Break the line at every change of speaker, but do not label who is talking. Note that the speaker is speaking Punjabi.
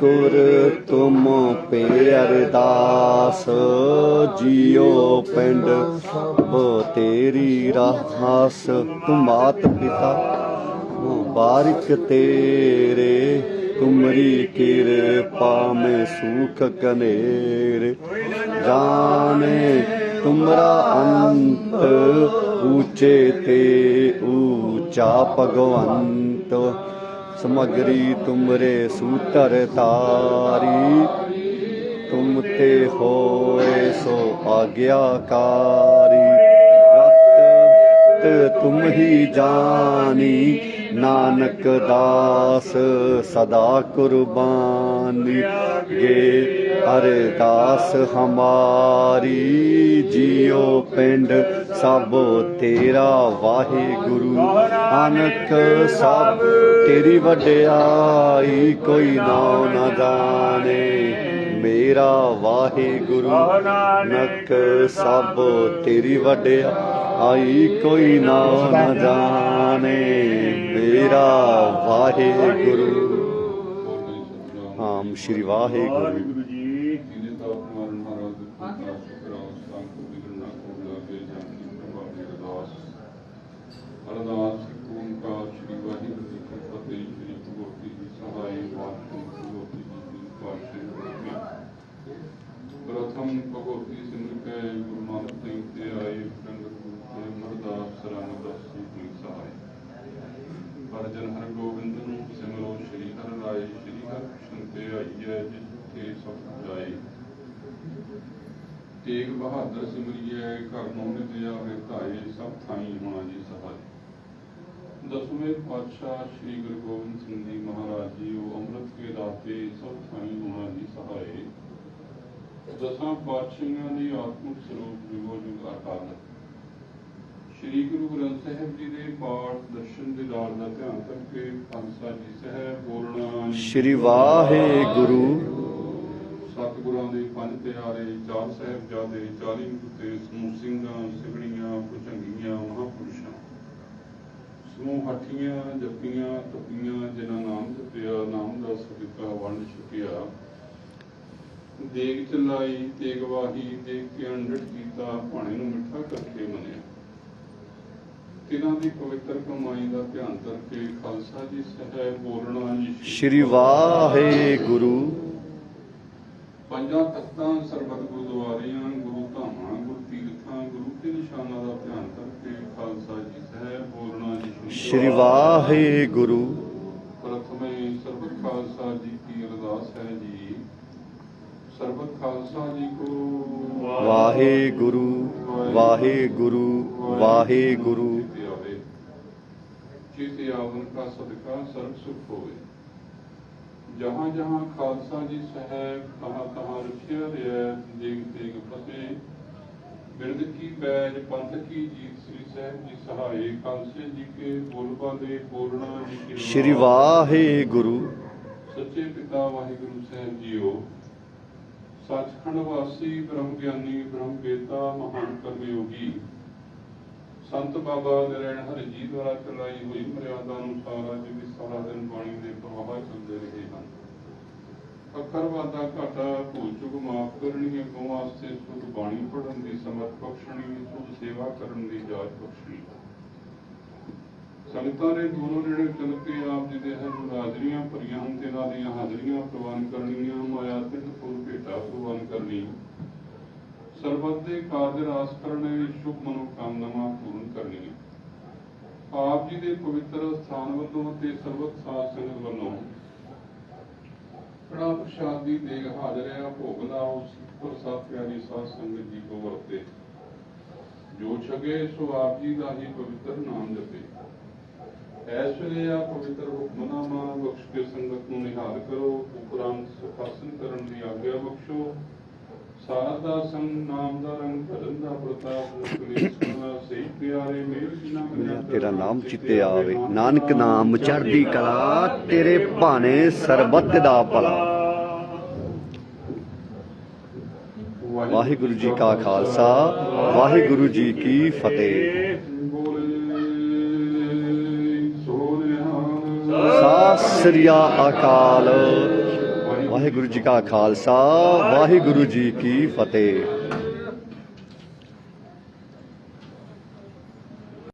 ਕੁਰ ਤੁਮ ਪੇ ਅਰਦਾਸ ਜੀਓ ਪਿੰਡ ਬੋ ਤੇਰੀ ਰਾਸ ਤੁਮ ਮਾਤ ਪਿਤਾ ਬਾਰਿਕ ਤੇਰੇ, ਤੁਮਰੀ ਕਿਰਪਾ ਮੈਂ ਸੁਖ ਕਨੇਰ। ਜਾਣੇ ਤੁਮਰਾ ਅੰਤ ਉੱਚੇ ਤੇ ਉੱਚਾ ਭਗਵੰਤ। ਸਮਗਰੀ ਤੁਮਰੇ ਸੂਤਰ ਤਾਰੀ, ਤੁਮ ਤੇ ਹੋਏ ਸੋ ਆਗਿਆਕਾਰੀ। ਰਤ ਤੁਮ ਹੀ ਜਾਨੀ ਨਾਨਕ ਦਾਸ ਸਦਾ ਕੁਰਬਾਨੀ। ਗੇ ਅਰਦਾਸ ਹਮਾਰੀ ਜੀਓ ਪਿੰਡ ਸਭ ਤੇਰਾ ਵਾਹਿਗੁਰੂ। ਅਨਕ ਸਭ ਤੇਰੀ ਵਡਿਆਈ ਕੋਈ ਨਾਮ ਨਾ ਜਾਣੇ। ਮੇਰਾ ਵਾਹਿਗੁਰੂ ਨਕ ਸਭ ਤੇਰੀ ਵਡਿਆਈ ਕੋਈ ਨਾਮ ਨਾ ਜਾਣੇ। ਮੇਰਾ ਵਾਹਿਗੁਰੂ। ਆਮ ਸ਼੍ਰੀ ਵਾਹਿਗੁਰੂ।
ਜੀ ਜਿਹਨੇ ਤਾਂ ਮਾਰਨ ਮਹਾਰਾਜ ਦੇ ਪਿਤਾ ਸੁਖਰਾਮ ਸੰਤ ਬਿਗੜਨਾ ਕੋਲਾ ਦੇ ਜਾਨੀ ਪ੍ਰਭਾਵੀ ਅਰਦਾਸ ਅਰਦਾਸ ਇੱਕ ਓੰਕਾਰ ਸ਼੍ਰੀ ਵਾਹਿਗੁਰੂ ਜੀ ਕੀ ਫਤਿਹ ਸ਼੍ਰੀ ਭਗਵਤੀ ਜੀ ਸਹਾਈ ਵਾਹਿਗੁਰੂ ਭਗਵਤੀ ਜੀ ਦੀ ਪਾਸ਼ੇ ਪ੍ਰਥਮ ਭਗਵਤੀ ਸਿਮਰ ਕੇ ਗੁਰੂ ਨਾਨਕ ਦੇਵ ਤੇ ਆਏ ਪਿੰਡ ਗੁਰੂ ਤੇ ਮਰਦਾਸ ਰਾਮਦਾਸ ਜੀ ਦੀ ਸਹਾਈ ਅਰਜਨ ਹਰ ਗੋਬਿੰਦ ਨੂੰ ਸਿਮਰੋ ਸ਼੍ਰੀ ਹਰਿ ਰਾਏ ਸ਼੍ਰੀ ਹਰਿ ਕ੍ਰਿਸ਼ਨ ਤੇ ਆਈਐ ਜਿਥੇ ਜਾਏ ਤੇਗ ਬਹਾਦਰ ਸਿਮਰਿਐ ਘਰ ਨੂੰ ਨਿਤ ਸਭ ਥਾਈ ਹੋਣਾ ਜੀ ਸਹਾਈ। ਦਸਵੇਂ ਪਾਤਸ਼ਾਹ ਸ੍ਰੀ ਗੁਰੂ ਗੋਬਿੰਦ ਸਿੰਘ ਜੀ ਮਹਾਰਾਜ ਜੀ, ਉਹ ਅੰਮ੍ਰਿਤ ਕੇ ਦਾਤੇ, ਸਭ ਥਾਈ ਹੋਣਾ ਜੀ ਸਹਾਏ ਦਸਾਂ ਪਾਤਸ਼ਾਹਾਂ ਦੀ ਆਤਮਿਕ ਸਰੂਪ ਜੁਗੋ ਜੁਗ ਅਕਾਲ। ਸ਼੍ਰੀ ਗੁਰੂ ਗ੍ਰੰਥ ਸਾਹਿਬ ਜੀ ਦੇ ਪਾਠ ਦਰਸ਼ਨ ਦੀਦਾਰ ਦਾ ਧਿਆਨ ਕਰਕੇ ਖਾਲਸਾ ਜੀ ਸਾਹਿਬ ਬੋਲਣਾ
ਸ਼੍ਰੀ ਵਾਹਿਗੁਰੂ।
ਗੁਰਾਂ ਦੇ ਪੰਜ ਪਿਆਰੇ ਚਾਰ ਸਾਹਿਬਜ਼ਾਦੇ 40 ਮੁਕਤੇ ਸਮੂਹ ਸਿੰਘਾਂ ਸਿਵੜੀਆਂ ਭੁਜੰਗੀਆਂ, ਮਹਾਪੁਰਸ਼ਾਂ। ਸਮੂਹ ਹੱਠੀਆਂ ਜੱਪੀਆਂ ਤਪੀਆਂ, ਜਿਨ੍ਹਾਂ ਨਾਮ ਜਪਿਆ, ਨਾਮ ਦਾ ਸਦਕਾ ਵੰਡ ਛਕਿਆ ਦੇਗ ਚਲਾਈ ਤੇਗ ਵਾਹੀ ਦੇਖ ਕੇ ਅੰਡੜ ਕੀਤਾ, ਭਾਣੇ ਨੂੰ ਮਿੱਠਾ ਕਰਕੇ ਮੰਨਿਆ। ਤਿਨਾਂ ਦੀ ਪਵਿੱਤਰ ਕਮਾਈ ਦਾ ਧਿਆਨ ਕਰਕੇ ਖਾਲਸਾ ਜੀ ਸਾਹਿਬ ਬੋਲਣਾ ਜੀ
ਸ਼੍ਰੀ ਵਾਹਿਗੁਰੂ।
ਪੰਜਾਂ ਤਖਤਾਂ ਸਰਬਤ ਗੁਰਦੁਆਰਿਆਂ ਗੁਰੂ ਧਾਮਾਂ ਗੁਰੂ ਤੀਰਥਾਂ ਗੁਰੂ ਕੇ ਨਿਸ਼ਾਨਾਂ ਦਾ ਧਿਆਨ ਕਰਕੇ ਖਾਲਸਾ ਜੀ ਸਾਹਿਬ ਬੋਲਣਾ ਜੀ
ਸ਼੍ਰੀ ਵਾਹਿਗੁਰੂ।
ਪ੍ਰਥਮੇ ਸਰਬਤ ਖਾਲਸਾ ਜੀ ਕੀ ਅਰਦਾਸ ਹੈ ਜੀ। ਸਰਬਤ ਖਾਲਸਾ ਜੀ ਕੋ
ਵਾਹਿਗੁਰੂ ਵਾਹਿਗੁਰੂ ਵਾਹਿਗੁਰੂ।
ਚਿਤੇ ਆਵਨ ਕਾ ਸਦਕਾ ਸਰਬ ਸੁਖ ਹੋਵੇ। ਜਹਾਂ ਜਹਾਂ ਖਾਲਸਾ ਜੀ ਸਹਿਬ ਕਹਾਂ ਕਹਾਂ ਰਖਿਆ ਰਿਆ ਦੇਗ ਦੇਗ ਫਸੇ ਬਿਰਦ ਕੀ ਬੈਜ ਪੰਥ ਕੀ ਜੀਤ ਸ੍ਰੀ ਸਾਹਿਬ ਜੀ ਸਹਾਏ ਖਾਲਸੇ ਜੀ ਕੇ ਬੋਲਬਾ ਦੇ ਬੋਲਣਾ ਜੀ ਕੇ
ਸ਼੍ਰੀ ਵਾਹਿਗੁਰੂ।
ਸੱਚੇ ਪਿਤਾ ਵਾਹਿਗੁਰੂ ਸਾਹਿਬ ਜੀਓ ਸੱਚਖੰਡ ਵਾਸੀ ਬ੍ਰਹਮ ਗਿਆਨੀ ਬ੍ਰਹਮ ਵੇਤਾ ਮਹਾਨ ਕਰਮਯੋਗੀ। ਸੰਤ ਬਾਬਾ ਨਰੈਣ ਹਰਿ ਜੀ ਦੁਆਰਾ ਚਲਾਈ ਹੋਈ ਮਰਿਆਦਾ ਅਨੁਸਾਰ ਅੱਜ ਵੀ ਸਾਰਾ ਦਿਨ ਬਾਣੀ ਦੇ ਪ੍ਰਵਾਹ ਚੱਲਦੇ ਰਹੇ ਹਨ ਅੱਖਰ ਵਾਦਾ ਘਾਟਾ ਭੂਲ ਚੁੱਕ ਮਾਫ ਕਰਨੀ ਅੱਗੋਂ ਸੁਧ ਬਾਣੀ ਪੜਨ ਦੀ ਸਮਰਥ ਬਖਸ਼ਣੀ ਸੁਧ ਸੇਵਾ ਕਰਨ ਦੀ ਜਾਚ ਬਖਸ਼ਣੀ। ਸੰਗਤਾਂ ਨੇ ਦੂਰੋਂ ਨੇੜੇ ਚਲ ਕੇ ਆਪ ਜੀ ਦੇ ਹਰ ਹਾਜ਼ਰੀਆਂ ਭਰੀਆਂ ਹਨ ਤੇ ਇਹਨਾਂ ਦੀਆਂ ਹਾਜ਼ਰੀਆਂ ਪ੍ਰਵਾਨ ਕਰਨੀਆਂ, ਮਾਇਆ ਤਿੰਨ ਫੁੱਲ ਭੇਟਾ ਪ੍ਰਵਾਨ ਕਰਨੀ। ਸਰਬੱਤ ਦੇ ਕਾਰਜ ਰਾਸ ਕਰਨੇ ਸ਼ੁਭ ਮਨੋ ਪੂਰਨ ਕਰਨੀਆਂ। ਆਪ ਜੀ ਦੇ ਪਵਿੱਤਰ ਸਥਾਨ ਵੱਲੋਂ ਤੇ ਸਰਬੱਤ ਸਾਧ ਸੰਗਤ ਵੱਲੋਂ ਕੜਾ ਪ੍ਰਸ਼ਾਦ ਦੀ ਦੇਗ ਹਾਜ਼ਰ ਹੈ, ਭੋਗ ਲਾਓ ਪ੍ਰਸਾਦ ਪਿਆਰੀ ਸਾਧ ਸੰਗਤ ਜੀ ਕੋ ਵਰਤੇ। ਜੋ ਛਗੇ ਸੋ ਆਪ ਜੀ ਦਾ ਹੀ ਪਵਿੱਤਰ ਨਾਮ ਜਪੇ। ਐਸ ਵੇਲੇ ਆ ਪਵਿੱਤਰ ਹੁਕਮਨਾਮਾ ਬਖਸ਼ ਕੇ ਸੰਗਤ ਨੂੰ ਨਿਹਾਲ ਕਰੋ, ਉਪਰੰਤ ਸੁਖਾਸਨ ਕਰਨ ਦੀ ਆਗਿਆ ਬਖਸ਼ੋ। ਸਾਧ ਦਾ ਸੰਗ ਨਾਮ ਦਾ ਰੰਗ ਭਜਨ ਦਾ ਪ੍ਰਤਾਪ ਕਲੇ ਸੁਣਾ ਸਹੀ ਪਿਆਰੇ ਮੇਰ ਜਿਨਾ
ਮੇਰਾ ਤੇਰਾ ਨਾਮ ਚਿੱਤੇ ਆਵੇ। ਨਾਨਕ ਨਾਮ ਚੜ੍ਹਦੀ ਕਲਾ, ਤੇਰੇ ਭਾਣੇ ਸਰਬੱਤ ਦਾ ਭਲਾ। ਵਾਹਿਗੁਰੂ ਜੀ ਕਾ ਖਾਲਸਾ, ਵਾਹਿਗੁਰੂ ਜੀ ਕੀ ਫਤਿਹ।
ਬੋਲੇ
ਅਕਾਲ। ਵਾਹਿਗੁਰੂ ਜੀ ਕਾ ਖਾਲਸਾ, ਵਾਹਿਗੁਰੂ ਜੀ ਕੀ ਫਤਿਹ।